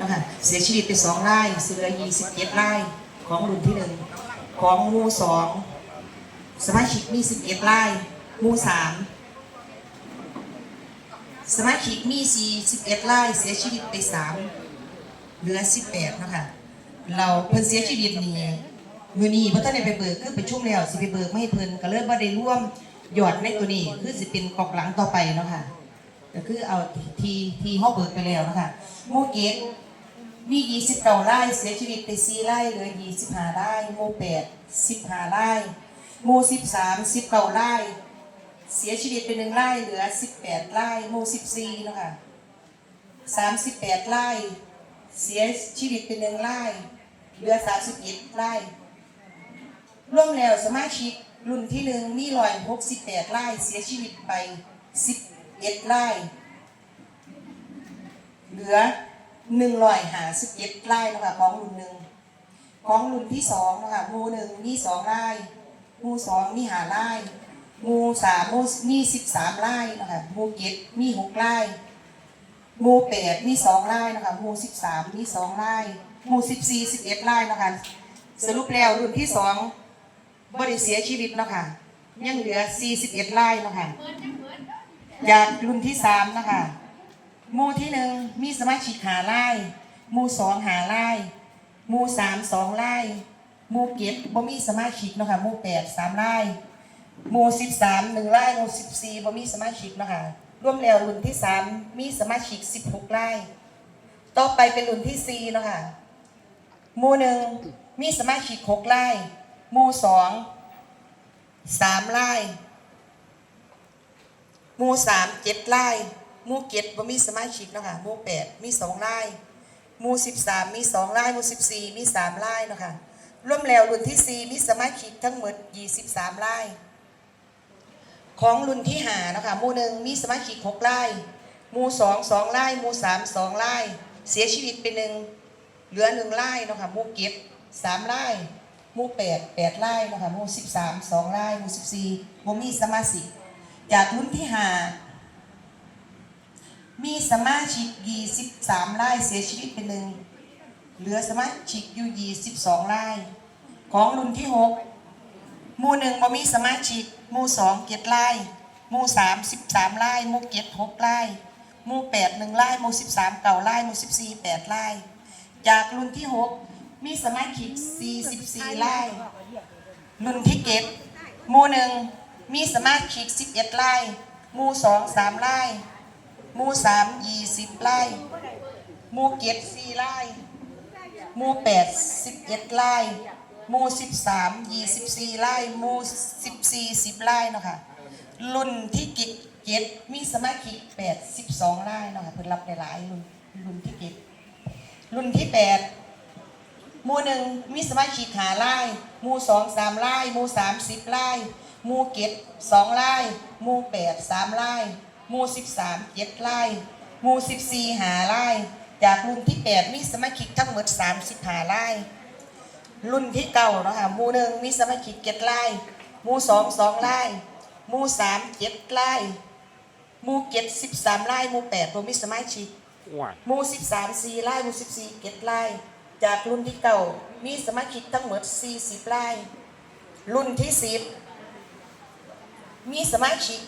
นะคะเสียชีวิตไปสองไรายเสือยี่สิบเจ็ดไรายของรุ่นที่หนึ่งของหมู่สองสมาชิกมีสิบเอ็ดรายหมู่สามสมาชิกมีสี่สิบเอ็ดไรายเสียชีวิตไปสามเหลือสิบแปดนะคะเราเพิ่นเสียชีวิตนี่มือนี้เพราะท่านไปเบิกคือไปช่วงแล้วสิไปเบิกไม่ให้เพิ่นก็เลยบ่ได้ร่วมหยอดในตัวนี้คือสิเป็นกอกหลังต่อไปเนาะค่ะก็คือเอาทีทีห้องเบิกไปแล้วนะคะมูเกต มี 29ไร่เสียชีวิตไป4ไร่เหลือ25ไร่หมู่8 15ไร่หมู่13 19ไร่เสียชีวิตไป1ไร่เหลือ 18ไร่หมู่14เนาะคะ38ไร่เสียชีวิตไป1ไร่เหลือ31ไร่รวมแล้วสมาชิกรุ่นที่หนึ่งมี168ไร่เสียชีวิตไป10เอ็ดไร่เหลือ หนึ่งร้อยหาสิบเอ็ดไร่นะคะของรุ่นหนึ่งของรุ่นที่สองนะคะหมู่หนึ่งมีสองไร่หมู่สองมีหาไร่หมู่สามหมู่มีสิบสามไร่นะคะหมู่เจ็ดมีหกไร่หมู่แปดมีสองไร่นะคะหมู่สิบสามมีสองไร่หมู่สิบสี่สิบเอ็ดไร่นะคะสรุปแล้วรุ่นที่สองบริเสียชีวิตเนาะคะยังเหลือสี่สิบเอ็ดไร่เนาะคะจากรุ่นที่สามนะคะ หมู่ที่หนึ่งมีสมาชิกหาไล่หมู่สองหาไล่หมู่สามสองไล่หมู่เจ็ดบ่มีสมาชิกเนาะคะหมู่แปดสามไล่หมู่สิบสามหนึ่งไล่หมู่สิบสี่บ่มีสมาชิกเนาะคะรวมแล้วรุ่นที่สามมีสมาชิกสิบหกไล่ต่อไปเป็นรุ่นที่สี่เนาะคะหมู่หนึ่งมีสมาชิกหกไล่หมู่สองสามไล่หมู่สามเจ็ดไร่ หมู่เจ็ดบ่มีสมาชิกเนาะค่ะหมู่แปดมีสองไร่หมู่สิบสามมีสองไร่หมู่สิบสี่มีสามไร่เนาะค่ะรวมแล้วรุ่นที่สี่มีสมาชิกทั้งหมดยี่สิบสามไร่ของรุ่นที่หาเนาะค่ะหมู่หนึ่งมีสมาชิกหกไร่หมู่สองสองไร่หมู่สามสองไร่เสียชีวิตไปหนึ่งเหลือหนึ่งไร่เนาะค่ะหมู่เจ็ดสามไร่หมู่แปดแปดไร่เนาะค่ะหมู่สิบสามสองไร่หมู่สิบสี่บ่มีสมาชิกจากรุ่นที่หา มีสมาชิกยี่สิบสามรายเสียชีวิตไปหนึ่ง เหลือสมาชิกอยู่ยี่สิบสองราย ของรุ่นที่หกหมู่หนึ่งบ่มีสมาชิก หมู่สองเจ็ดราย หมู่สามสิบสามราย หมู่เจ็ดหกราย หมู่แปดหนึ่งราย หมู่สิบสามเก้าราย หมู่สิบสี่แปดราย จากรุ่นที่หกมีสมาชิกสี่สิบสี่ราย รุ่นที่เก็ดหมู่หนึ่งมีสมาชิกสิบเอ็ดไร่หมู่สองสามไร่ห มู่สามยี่สิบไร่หมู่เก็ดสี่ไร่หมู่แปดสิบเอ็ดไร่หมู่สิบสามยี่สิบสี่ไร่หมู่สิบสี่สิบไร่เนาะค่ะรุ่นที่เก็ดเก็ดมีสมาชิกแปดสิบสองไร่เนาะค่ะเพิ่นรับหลายรุ่นรุ่นที่เก็ดรุ่นที่แปดหมู่หนึ่งมีสมาชิกหาไร่หมู่สองสามไร่หมู่สามสิบไร่หมู่เก็ดสองไร่หมู่แปดสามไร่ หมู่สิบสามเจ็ดไร่หมู่สิบสี่หาไร่จากรุ่นที่แปดมีสมาชิกทั้งหมดสามสิบหาไร่รุ่นที่เก้าเนาะค่ะหมู่หนึ่งมีสมาชิกเจ็ดไร่หมู่สองสองไร่หมู่สามเจ็ดไร่หมู่เจ็ดสิบสามไร่หมู่แปดบ่มีสมาชิกว้ายหมู่สิบสามสี่ไร่หมู่สิบสี่เก็ดไร่จากรุ่นที่เก่ามีสมาชิกทั้งหมดสี่สิบไร่รุ่นที่สิบมีสมาชิก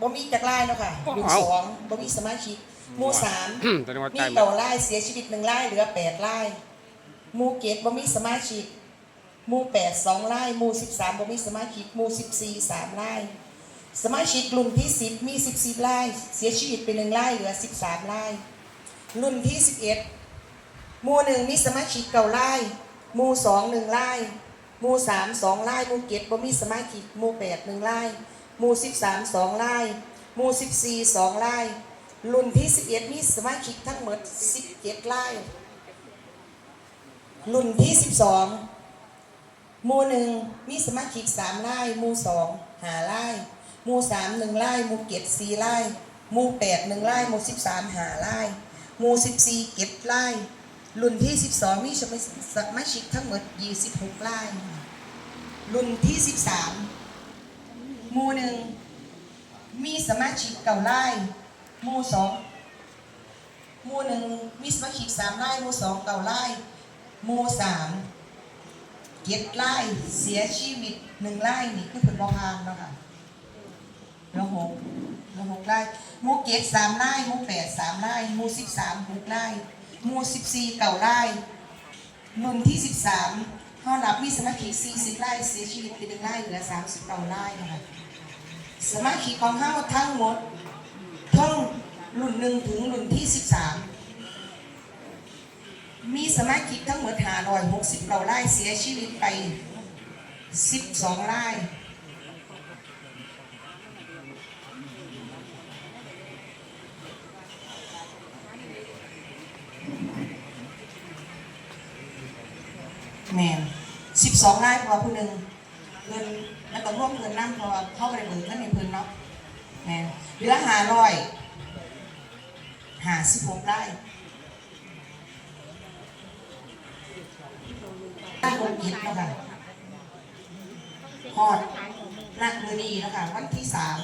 บ่มีจากไร่เนาะค่ะรุ่นสองบ่มีสมาชิกหมู่สามแสดงว่ามีตายหมเก่าดไร่เสียชีวิตหนึ่งไร่เหลือแปดไร่หมู่เกตบ่มีสมาชิกหมู่แปดสองไร่หมู่สิบสามบ่มีสมาชิกหมู่สิบสี่สามไร่สมาชิกรุ่นที่สิบมีสิบสี่ไร่เสียชีวิตไปหนึ่งไร่เหลือสิบสามไร่รุ่นที่สิบเอ็ดหมู่หนึ่งมีสมาชิกเก่าไร่หมู่สองหนึ่งไร่หมู่สามสองไร่หมู่เจ็ดบ่มีสมาชิกหมู่แปดหนึ่งไร่ หมู่สิบสามสองไร่หมู่สิบสี่สองไร่รุ่นที่สิบเอ็ดมีสมาชิกทั้งหมดสิบเจ็ดไร่รุ่นที่สิบสองหมู่หนึ่งมีสมาชิกสามไร่หมู่สองหาไร่หมู่สามหนึ่งไร่หมู่เจ็ดสี่ไร่หมู่แปดหนึ่งไร่หมู่สิบสามหาไร่หมู่สิบสี่เจ็ดไร่รุ่นที่สิบสองมีสมาชิกทั้งหมดยี่สิบหกไร่รุ่นที่สิบสาม หมู่หนึ่งมีสมาชิกเก่าไร่หมู่สองหมู่หนึ่งมีสมาชิกสามไร่หมู่สองเก่าไร่หมู่สามเจ็ดไร่เสียชีวิตหนึ่งไร่นี่คือผลบ่พานเนาะค่ะแล้วหกแล้วหกไร่หมู่เจ็ดสามไร่หมู่แปดสามไร่หมู่สิบสามหกไร่หมู่สิบสี่เก่าไร่รุ่นที่สิบสามเขานับมีสมาชิกสี่สิบไร่เสียชีวิตไปหนึ่งไร่เหลือสามสิบเก่าไร่นะคะ สมาชิกของเฮาทั้งหมดทั้งรุ่นหนึ่งถึงรุ่นที่สิบสามมีสมาชิกทั้งหมดหาร้อยหกสิบเก้าไร่เสียชีวิตไปสิบสองไร่แมนสิบสองไร่พอผู้หนึ่งเงิน แล้วก็ร่วมเงินนั่งพอเข้าไปเบิกเงินในพื้นเนาะแหมเหลือหาร้อยหาสิบหกได้ได้บนอิฐเนาะค่ะฮอดนักมือนีเนาะค่ะวันที่สาม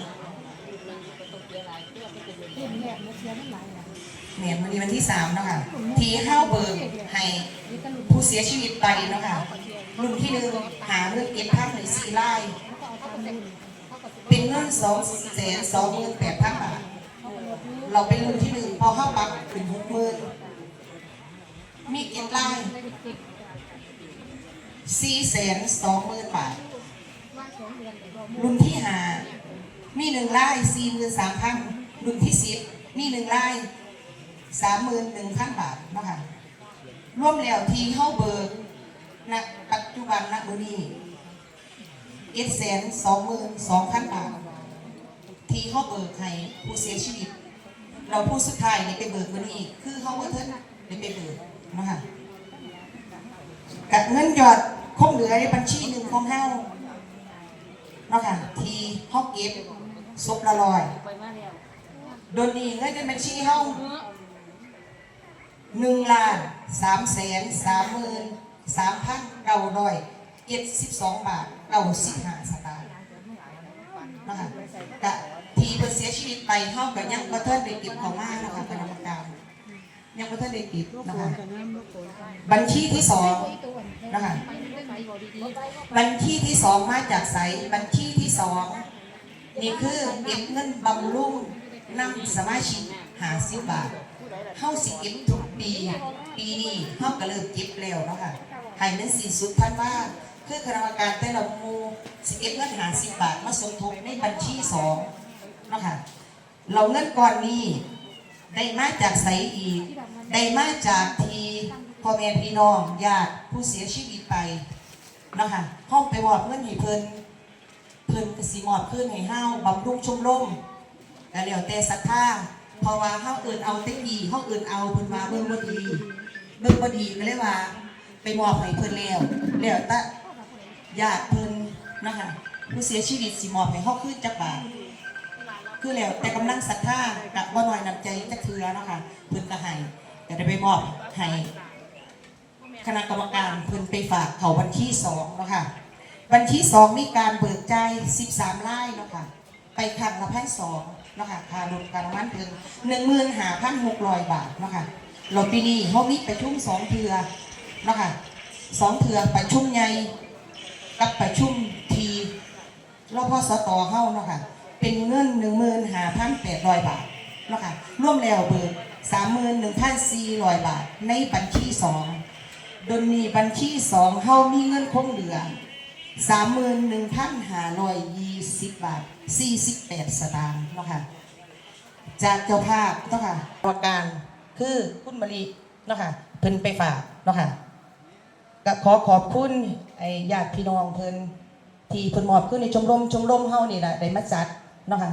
แหม่มือนีวันที่สามเนาะค่ะทีเข้าเบิกให้ผู้เสียชีวิตไปเนาะค่ะ รุ่นที่หนึ่งหาเรื่องเก็บภาพในสี่ไร่เป็นเงินสองแสนสองหมื่นแปดพันบาทเราเป็นรุ่นที่หนึ่งพอเข้าปรับถึงหกหมื่นมีเก็บไล่สี่แสนสองหมื่นบาทรุ่นที่หามีหนึ่งไร่สี่หมื่นสามพันรุ่นที่สิบมีหนึ่งไร่สามหมื่นหนึ่งพันบาทนะคะร่วมแล้วทีเข้าเบิกณปั จุบันณบุรีเอ็ดแสนสองหมื่นสองพันบาท ที่เขาเบิกให้ผู้เสียชีวิต เราผู้สุดท้ายนี่ไปเบิกวันนี้ คือเขาว่าเท่านได้ไปเบิกนะคะกับเงินหยอดคงเหลือในบัญชีหนึ่งของเฮาเนาะค่ะทีเขาเก็บซบละลอยโดนนี้เงินในบัญชีเฮาหนึ่งล้านสามแสนสามหมื่น สามพันเก้าร้อยเจ็ดสิบสองบาทเก้าสิบห้าสตางค์นะคะทีเพิ่นเสียชีวิตไปเฮากับยังบ่ทันได้เก็บของมากนะคะคณะกรรมการยังบ่ทันได้เก็บนะคะบัญชีที่สองนะคะบัญชีที่สองมาจากไสบัญชีที่สองนี่คือเก็บเงินบำรุงนำสมาชิกหาสิบบาทเฮาสิเก็บทุกปี ปีนี้เฮาก็เริ่มเก็บแล้วเนาะค่ะ ให้มันสิ้นสุดพันว่าคือคณะกรรมการแต่ละมูสิเก็บเงินหาสิบบาทมาสมทบในบัญชีสองนะคะเราเงินก้อนนี้ได้มาจากไสอีก ได้มาจากทีพ่อแม่พี่น้องญาติผู้เสียชีวิตไปนะคะห้องไปมอบเงินให้เพิ่นเพิ่นก็สิมอบขึ้นให้เฮาบำรุงชมรมก็แล้วแต่ศรัทธาเพราะว่าเฮาเอิ้นเอาแต่ดีเฮาเอิ้นเอาเพิ่นว่าเบิ่งบ่ดีเบิ่งบ่ดีก็เลยว่า ไปมอบให้เพิ่นแล้วแล้วต่ญาติเพิ่นนะคะผู้เสียชีวิตสิมอบให้เฮาคืนจักบาทคือแล้วแต่กำลังศรัทธากับว่าน้อยนำใจจักเทือเนาะค่ะเพิ่นก็ให้แต่ได้ไปมอบให้คณะกรรมการเพิ่นไปฝากเขาบัญชีสองเนาะค่ะบัญชีสองมีการเบิกจ่าย13ไร่เนาะค่ะไปครั้งละพันสองเนาะค่ะค่ารถการน้ำมันเพิ่นหนึ่งหมื่นห้าพันหกร้อยบาทเนาะค่ะเราปีนี้เขามีประชุมสองเทือ นาะค่ะสองเทือประชุมใหญ่กับประชุมทีรอบพสตเฮาเนาะค่ะเป็นเงินหนึ่งหมื่นห้าพันแปดร้อยบาทเนาะคะร่วมแล้วเบิกสามหมื่นหนึ่งพันสี่ร้อยบาท ในบัญชีสองโดยมีบัญชีสองเฮามีเงินคงเหลือสามหมื่นหนึ่งพันห้าร้อยยี่สิบบาทสี่สิบแปดสตางค์เนาะค่ะจากเจ้าภาพเนาะค่ะกรรมการคือคุณมะลิเนาะค่ะเพิ่นไปฝากเนาะค่ะ ก็ขอขอบคุณไอ้ญาติพี่น้องเพิ่นที่เพิ่นมอบขึ้นในชมรมชมรมเฮานี่แหละได้มาจัดเนาะค่ะ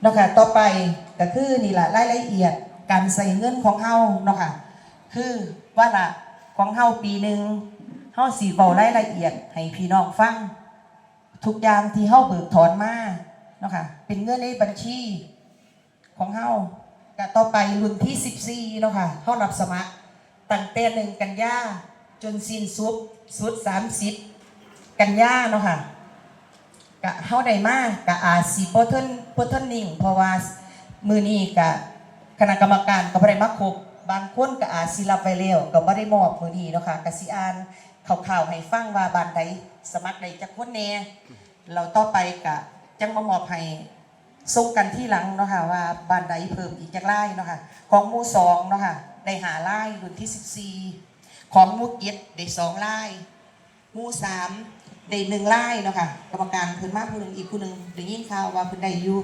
เนาะค่ะต่อไปก็คือนี่แหละรายละเอียดการใส่เงินของเฮาเนาะค่ะคือว่าละของเฮาปีหนึ่งเฮาสีเบารายละเอียดให้พี่น้องฟัง ทุกอย่างที่เฮาเบิกถอนมาเนาะค่ะเป็นเงินในบัญชีของเฮาก็ต่อไปรุ่นที่ 14เนาะค่ะเฮารับสมัคร ตั้งแต่หนึ่งกันยาจนสิ้นสุดสุด30กันยาเนาะค่ะกะเฮาได้มากกะอาสิบ่เทินบ่เทินนิ่งเพราะว่ามือนี้กะคณะกรรมการก็บ่ได้มาครบบางคนก็อาสิรับไว้แล้วก็บ่ได้มอบมือนี้เนาะค่ะก็สิอ่านข่าวๆให้ฟังว่าบ้านใดสมัครได้จักคนแน่เราต่อไปก็จังมามอบให้ส่งกันที่หลังเนาะค่ะว่าบ้านใดเพิ่มอีกจักไร่เนาะค่ะของมู่สองเนาะค่ะ ได้หาไร่รุ่นที่ 14 ของมูเก็ดได้สองไร่มูสามได้หนึ่งไร่เนาะค่ะกรรมการเพิ่นมาผู้หนึงอีกผู้หนึ่งได้ยินข่าวว่าเพิ่นได้อยู่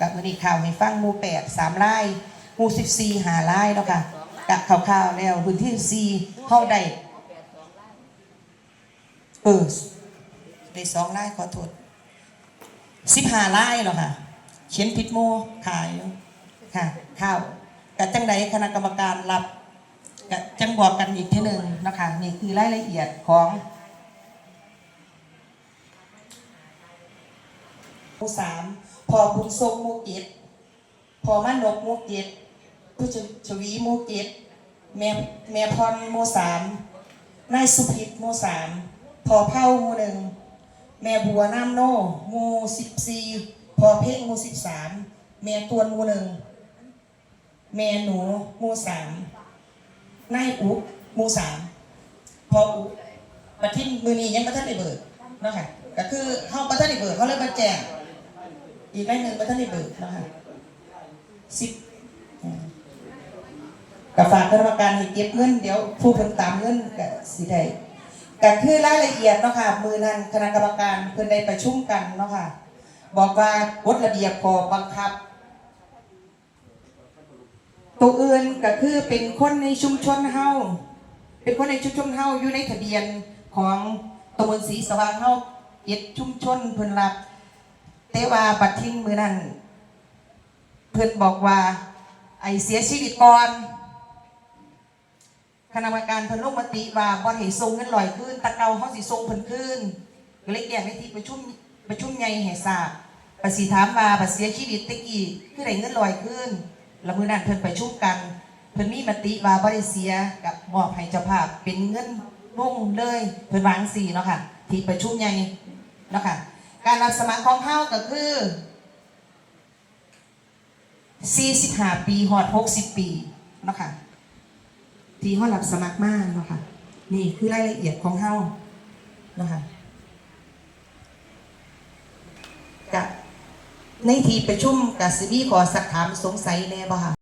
กับมื้อนี้ข่าวให้ฟังมูแปดสามไร่มูสิบสี่หาไร่เนาะค่ะกับข่าวๆแล้วพื้นที่สี่เฮาได้เออได้สองไร่ขอโทษสิบห้าไร่เนาะค่ะ เขียนผิดโมขายค่ะข้าว กับจังใดคณะกรรมการรับก็จังบอกกันอีกทีหนึ่งนะคะนี่คือรายละเอียดของหมู่สามพอบุญทรงหมูเก็ดพอมานกหมูเก็ดผู้ชวีหมูเก็ดแม่แม่พรหมูสามนายสุพิษหมูสามพอเผ่าหมูหนึ่งแม่บัวน้ำโน่หมูสิบสี่พอเพ่งหมูสิบสามแม่ตวนหมูหนึ่ง แม่หนูหมูสามนายอุหมูสามพออุประทินมือนี้ยังประทันได้เบิกเนาะค่ะก็คือเขาประทันได้เบิกเขาเลยมาแจ้งอีกได้หนึ่งประทันได้เบิกเนาะค่ะสิบกับฝากคณะกรรมการให้เก็บเงินเดี๋ยวผู้เพิ่นตามเงินกับสิได้ก็คือรายละเอียดเนาะค่ะมือนั้นคณะกรรมการเพิ่นได้ประชุมกันเนาะค่ะบอกว่ากฎระเบียบขอบังคับ ตัวอื่นก็คือเป็นคนในชุมชนเฮาเป็นคนในชุมชนเฮาอยู่ในทะเบียนของตำบลศรีสว่างเฮาเจ็ดชุมชนเพิ่นรับแต่ว่าบัดทิ้งมือนั้นเพิ่นบอกว่า ไอเสียชีวิตก่อนคณะกรรมการเพิ่นลงมติว่าบ่ให้ส่งเงินลอยคืนตะเกาเฮาสิส่งเพิ่นคืนก็เลยแจ้ในที่ประชุมประชุมใหญ่ให้ทราบประสิถามว่าบัดเสียชีวิตตะกี้คือได้เงินลอยคืน แล้วมื้อนั้นเพิ่นไปชุมกัน เพิ่นมีมติว่าบ่ได้เสียกับมอบให้เจ้าภาพ เป็นเงินวงเลยเพิ่นวางสี่เนาะค่ะ ที่ประชุมใหญ่เนาะค่ะ การรับสมัครของเฮาก็คือ45ปีฮอด60 ปีเนาะค่ะ ที่เฮารับสมัครมาเนาะค่ะ นี่คือรายละเอียดของเฮาเนาะค่ะกับ ในที่ประชุมกับสิมีขอสักถามสงสัยแน่บ่ค่ะ